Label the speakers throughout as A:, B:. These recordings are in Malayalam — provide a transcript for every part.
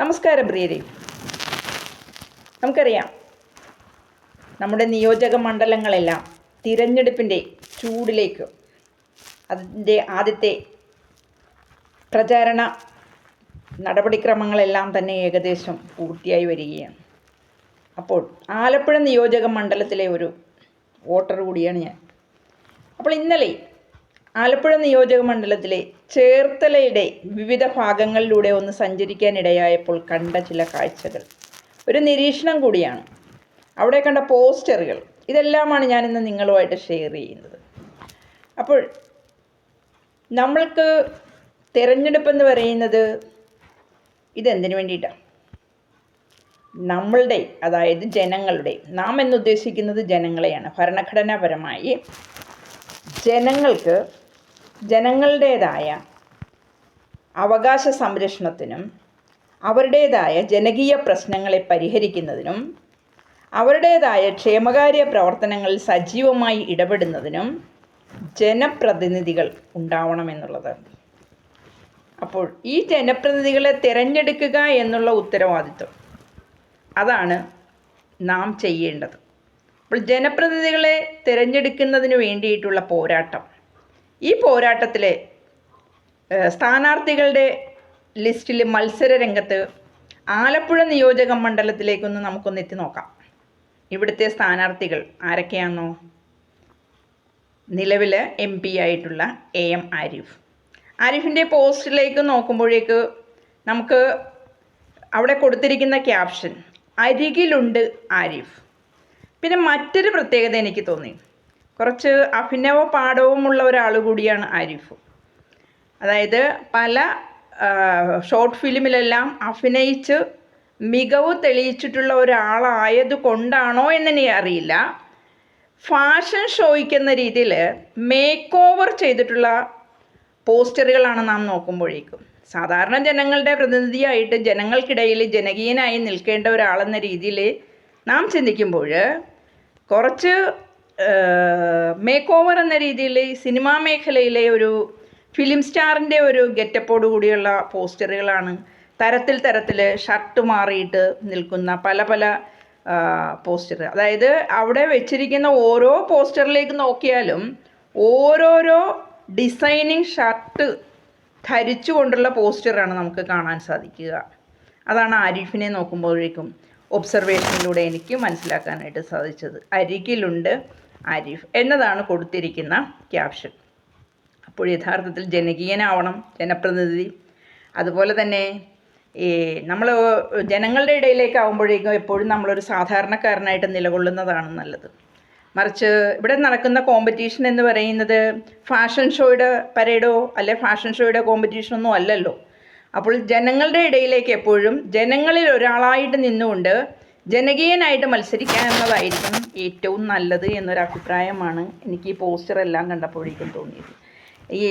A: നമസ്കാരം പ്രിയരെ. നമുക്കറിയാം നമ്മുടെ നിയോജക മണ്ഡലങ്ങളെല്ലാം തിരഞ്ഞെടുപ്പിന്റെ ചൂടിലേക്ക് അതിന്റെ ആദ്യത്തെ പ്രചാരണ നടപടിക്രമങ്ങളെല്ലാം തന്നെ ഏകദേശം പൂർത്തിയായി വരികയാണ്. അപ്പോൾ ആലപ്പുഴ നിയോജക മണ്ഡലത്തിലെ ഒരു വോട്ടർ കൂടിയാണ് ഞാൻ. അപ്പോൾ ഇന്നലെ ആലപ്പുഴ നിയോജക മണ്ഡലത്തിലെ ചേർത്തലയുടെ വിവിധ ഭാഗങ്ങളിലൂടെ ഒന്ന് സഞ്ചരിക്കാനിടയായപ്പോൾ കണ്ട ചില കാഴ്ചകൾ. ഒരു നിരീക്ഷണം കൂടിയാണ്. അവിടെ കണ്ട പോസ്റ്ററുകൾ. ഇതെല്ലാമാണ് ഞാനിന്ന് നിങ്ങളുമായിട്ട് ഷെയർ ചെയ്യുന്നത്. അപ്പോൾ നമ്മൾക്ക് തിരഞ്ഞെടുപ്പെന്ന് പറയുന്നത് ഇതെന്തിനു വേണ്ടിയിട്ടാണ് നമ്മളുടെ അതായത് ജനങ്ങളുടെ നാം എന്നുദ്ദേശിക്കുന്നത് ജനങ്ങളെയാണ്. ഭരണഘടനാപരമായി ജനങ്ങൾക്ക് ജനങ്ങളുടേതായ അവകാശ സംരക്ഷണത്തിനും അവരുടേതായ ജനകീയ പ്രശ്നങ്ങളെ പരിഹരിക്കുന്നതിനും അവരുടേതായ ക്ഷേമകാര്യ പ്രവർത്തനങ്ങളിൽ സജീവമായി ഇടപെടുന്നതിനും ജനപ്രതിനിധികൾ ഉണ്ടാവണമെന്നുള്ളത്. അപ്പോൾ ഈ ജനപ്രതിനിധികളെ തിരഞ്ഞെടുക്കുക എന്നുള്ള ഉത്തരവാദിത്വം അതാണ് നാം ചെയ്യേണ്ടത്. അപ്പോൾ ജനപ്രതിനിധികളെ തിരഞ്ഞെടുക്കുന്നതിന് വേണ്ടിയിട്ടുള്ള പോരാട്ടം ഈ പോരാട്ടത്തിലെ സ്ഥാനാർത്ഥികളുടെ ലിസ്റ്റിൽ മത്സര രംഗത്ത് ആലപ്പുഴ നിയോജക മണ്ഡലത്തിലേക്കൊന്ന് നമുക്കൊന്ന് എത്തി നോക്കാം. ഇവിടുത്തെ സ്ഥാനാർത്ഥികൾ ആരൊക്കെയാണെന്നോ നിലവിൽ എം പി ആയിട്ടുള്ള എ എം ആരിഫ്. ആരിഫിന്റെ പോസ്റ്റിലേക്ക് നോക്കുമ്പോഴേക്ക് നമുക്ക് അവിടെ കൊടുത്തിരിക്കുന്ന ക്യാപ്ഷൻ അരികിലുണ്ട് ആരിഫ്. പിന്നെ മറ്റൊരു പ്രത്യേകത എനിക്ക് തോന്നി. കുറച്ച് അഭിനവ പാഠവുമുള്ള ഒരാൾ കൂടിയാണ് ആരിഫ്. അതായത് പല ഷോർട്ട് ഫിലിമിലെല്ലാം അഭിനയിച്ച് മികവ് തെളിയിച്ചിട്ടുള്ള ഒരാളായത് കൊണ്ടാണോ എന്നെ അറിയില്ല. ഫാഷൻ ഷോയ്ക്ക് എന്ന രീതിയിൽ മേക്ക് ഓവർ ചെയ്തിട്ടുള്ള പോസ്റ്ററുകളാണ് നാം നോക്കുമ്പോഴേക്കും. സാധാരണ ജനങ്ങളുടെ പ്രതിനിധിയായിട്ട് ജനങ്ങൾക്കിടയിൽ ജനകീയനായി നിൽക്കേണ്ട ഒരാളെന്ന രീതിയിൽ നാം ചിന്തിക്കുമ്പോൾ കുറച്ച് മേക്ക് ഓവർ എന്ന രീതിയിൽ സിനിമാ മേഖലയിലെ ഒരു ഫിലിം സ്റ്റാറിന്റെ ഒരു ഗെറ്റപ്പോട് കൂടിയുള്ള പോസ്റ്ററുകളാണ് തരത്തിൽ തരത്തിൽ ഷർട്ട് മാറിയിട്ട് നിൽക്കുന്ന പല പല പോസ്റ്റർ അതായത് അവിടെ വെച്ചിരിക്കുന്ന ഓരോ പോസ്റ്ററിലേക്ക് നോക്കിയാലും ഓരോരോ ഡിസൈനിങ് ഷർട്ട് ധരിച്ചുകൊണ്ടുള്ള പോസ്റ്ററാണ് നമുക്ക് കാണാൻ സാധിക്കുക. അതാണ് ആരിഫിനെ നോക്കുമ്പോഴേക്കും ഒബ്സർവേഷനിലൂടെ എനിക്ക് മനസ്സിലാക്കാനായിട്ട് സാധിച്ചത്. അരികിലുണ്ട് ആരിഫ് എന്നതാണ് കൊടുത്തിരിക്കുന്ന ക്യാപ്ഷൻ. അപ്പോൾ യഥാർത്ഥത്തിൽ ജനകീയനാവണം ജനപ്രതിനിധി. അതുപോലെ തന്നെ ഈ നമ്മൾ ജനങ്ങളുടെ ഇടയിലേക്ക് ആകുമ്പോഴേക്കും എപ്പോഴും നമ്മളൊരു സാധാരണക്കാരനായിട്ട് നിലകൊള്ളുന്നതാണ് നല്ലത്. മറിച്ച് ഇവിടെ നടക്കുന്ന കോമ്പറ്റീഷൻ എന്ന് പറയുന്നത് ഫാഷൻ ഷോയുടെ പരേഡോ അല്ലെ ഫാഷൻ ഷോയുടെ കോമ്പറ്റീഷനൊന്നും അല്ലല്ലോ. അപ്പോൾ ജനങ്ങളുടെ ഇടയിലേക്ക് എപ്പോഴും ജനങ്ങളിൽ ഒരാളായിട്ട് നിന്നുകൊണ്ട് ജനകീയനായിട്ട് മത്സരിക്കുക എന്നതായിരിക്കും ഏറ്റവും നല്ലത് എന്നൊരു അഭിപ്രായമാണ് എനിക്ക് ഈ പോസ്റ്റർ എല്ലാം കണ്ടപ്പോഴേക്കും തോന്നിയത്. ഈ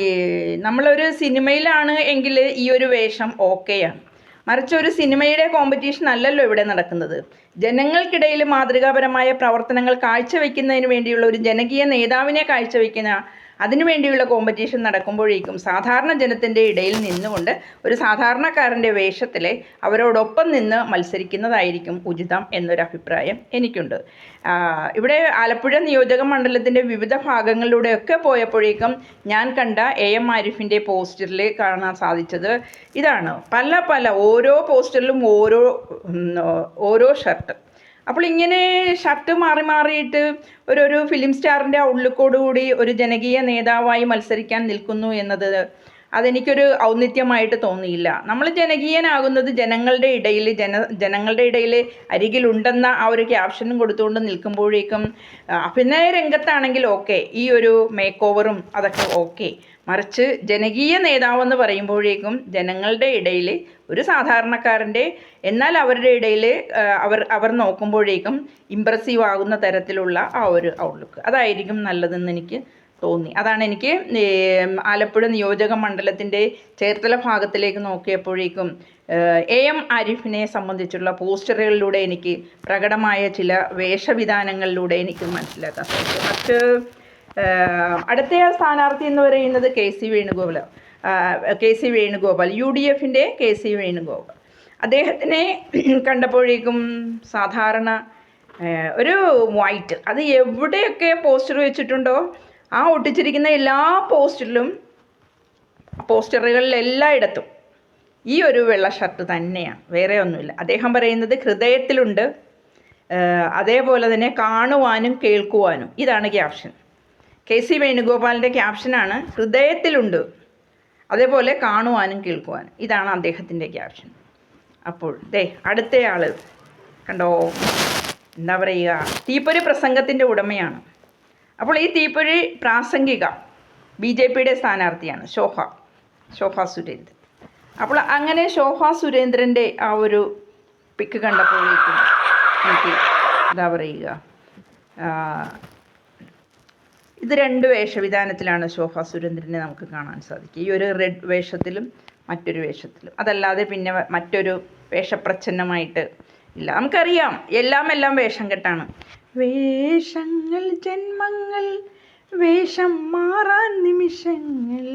A: നമ്മളൊരു സിനിമയിലാണ് എങ്കിൽ ഈ ഒരു വേഷം ഓക്കെയാണ്. മറിച്ച് ഒരു സിനിമയുടെ കോമ്പറ്റീഷൻ അല്ലല്ലോ ഇവിടെ നടക്കുന്നത്. ജനങ്ങൾക്കിടയിൽ മാതൃകാപരമായ പ്രവർത്തനങ്ങൾ കാഴ്ചവെക്കുന്നതിന് വേണ്ടിയുള്ള ഒരു ജനകീയ നേതാവിനെ കാഴ്ചവെക്കുന്ന അതിനു വേണ്ടിയുള്ള കോമ്പറ്റീഷൻ നടക്കുമ്പോഴേക്കും സാധാരണ ജനത്തിന്റെ ഇടയിൽ നിന്നുകൊണ്ട് ഒരു സാധാരണക്കാരന്റെ വേഷത്തിൽ അവരോടൊപ്പം നിന്ന് മത്സരിക്കുന്നതായിരിക്കും ഉചിതം എന്നൊരു അഭിപ്രായം എനിക്കുണ്ട്. ഇവിടെ ആലപ്പുഴ നിയോജക മണ്ഡലത്തിന്റെ വിവിധ ഭാഗങ്ങളിലൂടെയൊക്കെ പോയപ്പോഴേക്കും ഞാൻ കണ്ട എ എം ആരിഫിന്റെ പോസ്റ്ററിൽ കാണാൻ സാധിച്ചത് ഇതാണ്. പല പല ഓരോ പോസ്റ്ററിലും ഓരോ ഓരോ ഷർട്ട്. അപ്പോൾ ഇങ്ങനെ ഷർട്ട് മാറി മാറിയിട്ട് ഒരു ഒരു ഫിലിം സ്റ്റാറിന്റെ ഔട്ട്ലുക്കോടുകൂടി ഒരു ജനകീയ നേതാവായി മത്സരിക്കാൻ നിൽക്കുന്നു എന്നത് അതെനിക്കൊരു ഔന്നിത്യമായിട്ട് തോന്നിയില്ല. നമ്മൾ ജനകീയനാകുന്നത് ജനങ്ങളുടെ ഇടയിൽ ജന ജനങ്ങളുടെ ഇടയിൽ അരികിലുണ്ടെന്ന ആ ഒരു ക്യാപ്ഷനും കൊടുത്തുകൊണ്ട് നിൽക്കുമ്പോഴേക്കും അഭിനയ രംഗത്താണെങ്കിൽ ഓക്കെ ഈ ഒരു മേക്ക് ഓവറും അതൊക്കെ ഓക്കെ മറിച്ച് ജനകീയ നേതാവെന്ന് പറയുമ്പോഴേക്കും ജനങ്ങളുടെ ഇടയിൽ ഒരു സാധാരണക്കാരന്റെ എന്നാൽ അവരുടെ ഇടയിൽ അവർ അവർ നോക്കുമ്പോഴേക്കും ഇമ്പ്രസീവ് ആകുന്ന തരത്തിലുള്ള ആ ഒരു ഔട്ട്ലുക്ക് അതായിരിക്കും നല്ലതെന്ന് എനിക്ക് തോന്നി. അതാണ് എനിക്ക് ആലപ്പുഴ നിയോജക മണ്ഡലത്തിന്റെ ചേർത്തല ഭാഗത്തിലേക്ക് നോക്കിയപ്പോഴേക്കും എ എം ആരിഫിനെ സംബന്ധിച്ചുള്ള പോസ്റ്ററുകളിലൂടെ എനിക്ക് പ്രകടമായ ചില വേഷവിധാനങ്ങളിലൂടെ എനിക്ക് മനസ്സിലാക്കാൻ സാധിച്ചു. മറ്റ് അടുത്ത സ്ഥാനാർത്ഥി എന്ന് പറയുന്നത് K C Venugopal K C Venugopal U D എഫിന്റെ കെ സി വേണുഗോപാൽ. അദ്ദേഹത്തിനെ കണ്ടപ്പോഴേക്കും സാധാരണ ഒരു വൈറ്റ് അത് എവിടെയൊക്കെ പോസ്റ്റർ വെച്ചിട്ടുണ്ടോ ആ ഒട്ടിച്ചിരിക്കുന്ന എല്ലാ പോസ്റ്ററിലും പോസ്റ്ററുകളിൽ എല്ലായിടത്തും ഈ ഒരു വെള്ള ഷർട്ട് തന്നെയാണ് വേറെ ഒന്നുമില്ല. അദ്ദേഹം പറയുന്നത് ഹൃദയത്തിലുണ്ട് അതേപോലെ തന്നെ കാണുവാനും കേൾക്കുവാനും. ഇതാണ് ക്യാപ്ഷൻ കെ സി വേണുഗോപാലിന്റെ ക്യാപ്ഷനാണ് ഹൃദയത്തിലുണ്ട്. അതേപോലെ കാണുവാനും കേൾക്കുവാനും. ഇതാണ് അദ്ദേഹത്തിന്റെ ക്യാപ്ഷൻ. അപ്പോൾ ദേ അടുത്തയാൾ കണ്ടോ? എന്താ പറയുക? തീപ്പൊരി പ്രസംഗത്തിന്റെ ഉടമയാണ്. അപ്പോൾ ഈ തീപ്പൊരി പ്രാസംഗിക ബി ജെ പിയുടെ സ്ഥാനാർത്ഥിയാണ് ശോഭ. ശോഭ സുരേന്ദ്രൻ. അപ്പോൾ അങ്ങനെ ശോഭ സുരേന്ദ്രന്റെ ആ ഒരു പിക്ക് കണ്ടപ്പോഴേക്കും എനിക്ക് എന്താ പറയുക? ഇത് രണ്ട് വേഷവിധാനത്തിലാണ് ശോഭ സുരേന്ദ്രനെ നമുക്ക് കാണാൻ സാധിക്കുക. ഈ ഒരു റെഡ് വേഷത്തിലും മറ്റൊരു വേഷത്തിലും. അതല്ലാതെ പിന്നെ മറ്റൊരു വേഷപ്രച്ഛന്നമായിട്ട് ഇല്ല. നമുക്കറിയാം എല്ലാം എല്ലാം വേഷം കെട്ടാണ്. വേഷങ്ങൾ ജന്മങ്ങൾ വേഷം മാറാൻ നിമിഷങ്ങൾ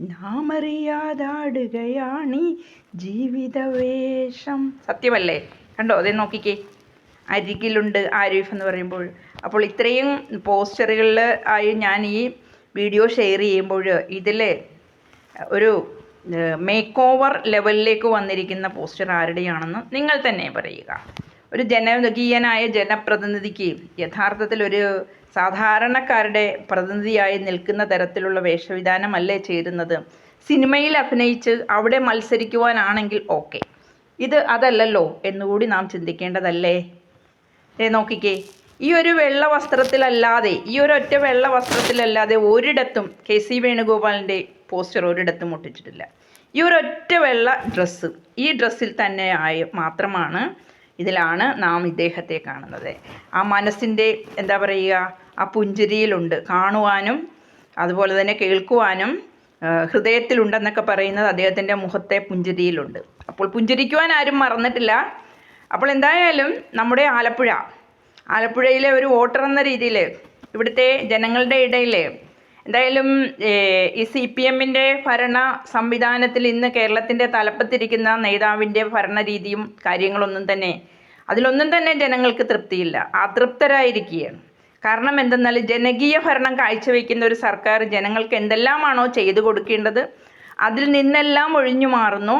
A: നാം അറിയാതാടുകയാണീ ജീവിത വേഷം സത്യമല്ലേ? കണ്ടോ? അതേ നോക്കിക്കേ. അരികിലുണ്ട് ആരിഫ് എന്ന് പറയുമ്പോൾ. അപ്പോൾ ഇത്രയും പോസ്റ്ററുകളിൽ ആയി ഞാൻ ഈ വീഡിയോ ഷെയർ ചെയ്യുമ്പോൾ ഇതിൽ ഒരു മേക്ക് ഓവർ ലെവലിലേക്ക് വന്നിരിക്കുന്ന പോസ്റ്റർ ആരുടെയാണെന്ന് നിങ്ങൾ തന്നെ പറയുക. ഒരു ജനകീയനായ ജനപ്രതിനിധിക്ക് യഥാർത്ഥത്തിൽ ഒരു സാധാരണക്കാരുടെ പ്രതിനിധിയായി നിൽക്കുന്ന തരത്തിലുള്ള വേഷവിധാനമല്ലേ ചേരുന്നത്? സിനിമയിൽ അഭിനയിച്ച് അവിടെ മത്സരിക്കുവാനാണെങ്കിൽ ഓക്കെ. ഇത് അതല്ലല്ലോ എന്നുകൂടി നാം ചിന്തിക്കേണ്ടതല്ലേ? ദേ നോക്കിക്കേ. ഈ ഒരു വെള്ള വസ്ത്രത്തിലല്ലാതെ ഈ ഒരു ഒറ്റ വെള്ള വസ്ത്രത്തിലല്ലാതെ ഒരിടത്തും കെ സി വേണുഗോപാലിന്റെ പോസ്റ്റർ ഒരിടത്തും ഒട്ടിച്ചിട്ടില്ല. ഈ ഒരു ഒറ്റ വെള്ള ഡ്രസ്സ് ഈ ഡ്രസ്സിൽ തന്നെ ആയി മാത്രമാണ് ഇതിലാണ് നാം ഇദ്ദേഹത്തെ കാണുന്നത്. ആ മനസ്സിന്റെ എന്താ പറയുക ആ പുഞ്ചിരിയിലുണ്ട്. കാണുവാനും അതുപോലെ തന്നെ കേൾക്കുവാനും ഹൃദയത്തിലുണ്ടെന്നൊക്കെ പറയുന്നത് അദ്ദേഹത്തിന്റെ മുഖത്തെ പുഞ്ചിരിയിലുണ്ട്. അപ്പോൾ പുഞ്ചിരിക്കുവാൻ ആരും മറന്നിട്ടില്ല. അപ്പോൾ എന്തായാലും നമ്മുടെ ആലപ്പുഴ ആലപ്പുഴയിലെ ഒരു വോട്ടർ എന്ന രീതിയിൽ ഇവിടുത്തെ ജനങ്ങളുടെ ഇടയിൽ എന്തായാലും ഈ സി പി എമ്മിന്റെ ഭരണ സംവിധാനത്തിൽ ഇന്ന് കേരളത്തിന്റെ തലപ്പത്തിരിക്കുന്ന നേതാവിന്റെ ഭരണരീതിയും കാര്യങ്ങളൊന്നും തന്നെ അതിലൊന്നും തന്നെ ജനങ്ങൾക്ക് തൃപ്തിയില്ല അതൃപ്തരായിരിക്കുകയാണ്. കാരണം എന്തെന്നാൽ ജനകീയ ഭരണം കാഴ്ചവെക്കുന്ന ഒരു സർക്കാർ ജനങ്ങൾക്ക് എന്തെല്ലാമാണോ ചെയ്തു കൊടുക്കേണ്ടത് അതിൽ നിന്നെല്ലാം ഒഴിഞ്ഞു മാറുന്നു.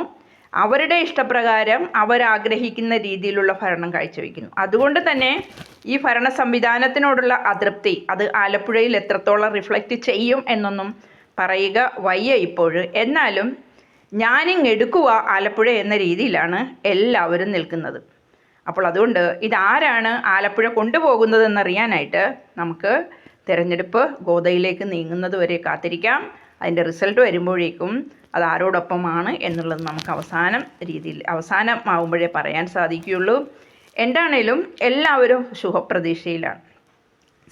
A: അവരുടെ ഇഷ്ടപ്രകാരം അവരാഗ്രഹിക്കുന്ന രീതിയിലുള്ള ഭരണം കാഴ്ചവെക്കുന്നു. അതുകൊണ്ട് തന്നെ ഈ ഭരണ സംവിധാനത്തിനോടുള്ള അതൃപ്തി അത് ആലപ്പുഴയിൽ എത്രത്തോളം റിഫ്ലക്റ്റ് ചെയ്യും എന്നൊന്നും പറയുക വയ്യ ഇപ്പോഴും. എന്നാലും ഞാനിങ് എടുക്കുക ആലപ്പുഴ എന്ന രീതിയിലാണ് എല്ലാവരും നിൽക്കുന്നത്. അപ്പോൾ അതുകൊണ്ട് ഇതാരാണ് ആലപ്പുഴ കൊണ്ടുപോകുന്നതെന്നറിയാനായിട്ട് നമുക്ക് തിരഞ്ഞെടുപ്പ് ഗോതയിലേക്ക് നീങ്ങുന്നത് വരെ കാത്തിരിക്കാം. അതിന്റെ റിസൾട്ട് വരുമ്പോഴേക്കും അത് ആരോടൊപ്പമാണ് എന്നുള്ളത് നമുക്ക് അവസാനം രീതിയിൽ അവസാനമാവുമ്പോഴേ പറയാൻ സാധിക്കുകയുള്ളൂ. എന്താണേലും എല്ലാവരും ശുഭപ്രതീക്ഷയിലാണ്.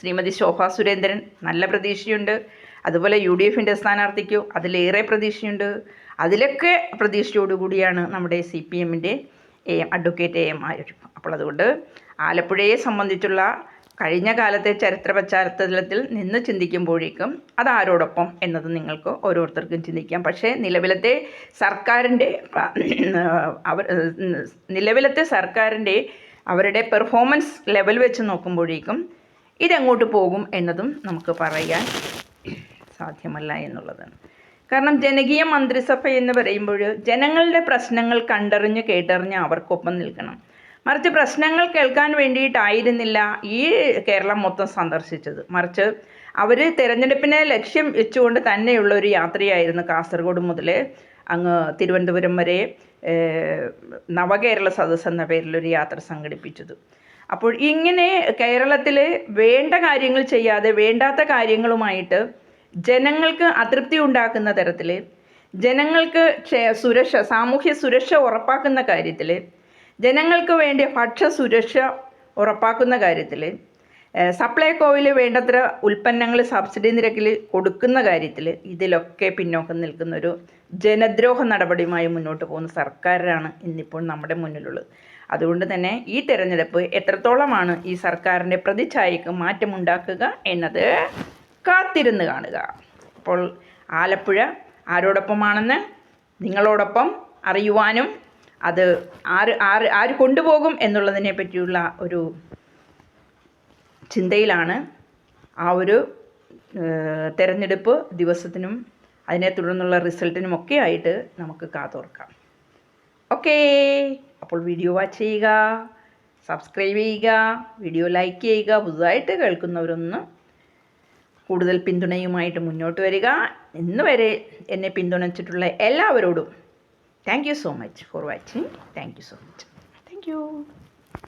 A: ശ്രീമതി ശോഭ സുരേന്ദ്രൻ നല്ല പ്രതീക്ഷയുണ്ട്. അതുപോലെ യു ഡി എഫിന്റെ സ്ഥാനാർത്ഥിക്കോ അതിലേറെ പ്രതീക്ഷയുണ്ട്. അതിലൊക്കെ പ്രതീക്ഷയോടുകൂടിയാണ് നമ്മുടെ സി പി എമ്മിന്റെ എ അഡ്വക്കേറ്റ് എ എം ആയിരിക്കും അപ്പോൾ അതുകൊണ്ട് ആലപ്പുഴയെ സംബന്ധിച്ചുള്ള കഴിഞ്ഞ കാലത്തെ ചരിത്ര പശ്ചാത്തലത്തിൽ നിന്ന് ചിന്തിക്കുമ്പോഴേക്കും അത് ആരോടൊപ്പം എന്നത് നിങ്ങൾക്ക് ഓരോരുത്തർക്കും ചിന്തിക്കാം. പക്ഷേ നിലവിലത്തെ സർക്കാരിന്റെ അവർ നിലവിലത്തെ സർക്കാരിന്റെ അവരുടെ പെർഫോമൻസ് ലെവൽ വെച്ച് നോക്കുമ്പോഴേക്കും ഇതെങ്ങോട്ട് പോകും എന്നതും നമുക്ക് പറയാൻ സാധ്യമല്ല എന്നുള്ളതാണ് കാരണം ജനകീയ മന്ത്രിസഭ എന്ന് പറയുമ്പോൾ ജനങ്ങളുടെ പ്രശ്നങ്ങൾ കണ്ടറിഞ്ഞ് കേട്ടറിഞ്ഞ് അവർക്കൊപ്പം നിൽക്കണം. മറിച്ച് പ്രശ്നങ്ങൾ കേൾക്കാൻ വേണ്ടിയിട്ടായിരുന്നില്ല ഈ കേരളം മൊത്തം സന്ദർശിച്ചത്. മറിച്ച് അവർ തിരഞ്ഞെടുപ്പിനെ ലക്ഷ്യം വെച്ചുകൊണ്ട് തന്നെയുള്ള ഒരു യാത്രയായിരുന്നു കാസർഗോഡ് മുതൽ അങ്ങ് തിരുവനന്തപുരം വരെ നവകേരള സദസ്സ് എന്ന പേരിലൊരു യാത്ര സംഘടിപ്പിച്ചത്. അപ്പോൾ ഇങ്ങനെ കേരളത്തിൽ വേണ്ട കാര്യങ്ങൾ ചെയ്യാതെ വേണ്ടാത്ത കാര്യങ്ങളുമായിട്ട് ജനങ്ങൾക്ക് അതൃപ്തി ഉണ്ടാക്കുന്ന തരത്തിൽ ജനങ്ങൾക്ക് ക്ഷേ- സുരക്ഷ സാമൂഹ്യ സുരക്ഷ ഉറപ്പാക്കുന്ന കാര്യത്തിൽ ജനങ്ങൾക്ക് വേണ്ടി ഭക്ഷ്യസുരക്ഷ ഉറപ്പാക്കുന്ന കാര്യത്തിൽ സപ്ലൈകോയിൽ വേണ്ടത്ര ഉൽപ്പന്നങ്ങൾ സബ്സിഡി നിരക്കിൽ കൊടുക്കുന്ന കാര്യത്തിൽ ഇതിലൊക്കെ പിന്നോക്കം നിൽക്കുന്ന ഒരു ജനദ്രോഹ നടപടിയുമായി മുന്നോട്ട് പോകുന്ന സർക്കാരാണ് ഇന്നിപ്പോൾ നമ്മുടെ മുന്നിലുള്ളത്. അതുകൊണ്ട് തന്നെ ഈ തിരഞ്ഞെടുപ്പ് എത്രത്തോളമാണ് ഈ സർക്കാരിന്റെ പ്രതിച്ഛായക്ക് മാറ്റമുണ്ടാക്കുക എന്നത് കാത്തിരുന്ന് കാണുക. അപ്പോൾ ആലപ്പുഴ ആരോടൊപ്പമാണെന്ന് നിങ്ങളോടൊപ്പം അറിയുവാനും അത് ആര് ആര് ആര് കൊണ്ടുപോകും എന്നുള്ളതിനെ പറ്റിയുള്ള ഒരു ചിന്തയിലാണ് ആ ഒരു തിരഞ്ഞെടുപ്പ് ദിവസത്തിനും അതിനെ തുടർന്നുള്ള റിസൾട്ടിനും ഒക്കെ ആയിട്ട് നമുക്ക് കാതോർക്കാം. ഓക്കേ. അപ്പോൾ വീഡിയോ വാച്ച് ചെയ്യുക സബ്സ്ക്രൈബ് ചെയ്യുക വീഡിയോ ലൈക്ക് ചെയ്യുക പുതുതായിട്ട് കേൾക്കുന്നവരൊന്ന് കൂടുതൽ പിന്തുണയുമായിട്ട് മുന്നോട്ട് വരിക. ഇന്ന് വരെ എന്നെ പിന്തുണച്ചിട്ടുള്ള എല്ലാവരോടും Thank you so much for watching. Thank you so much. Thank you.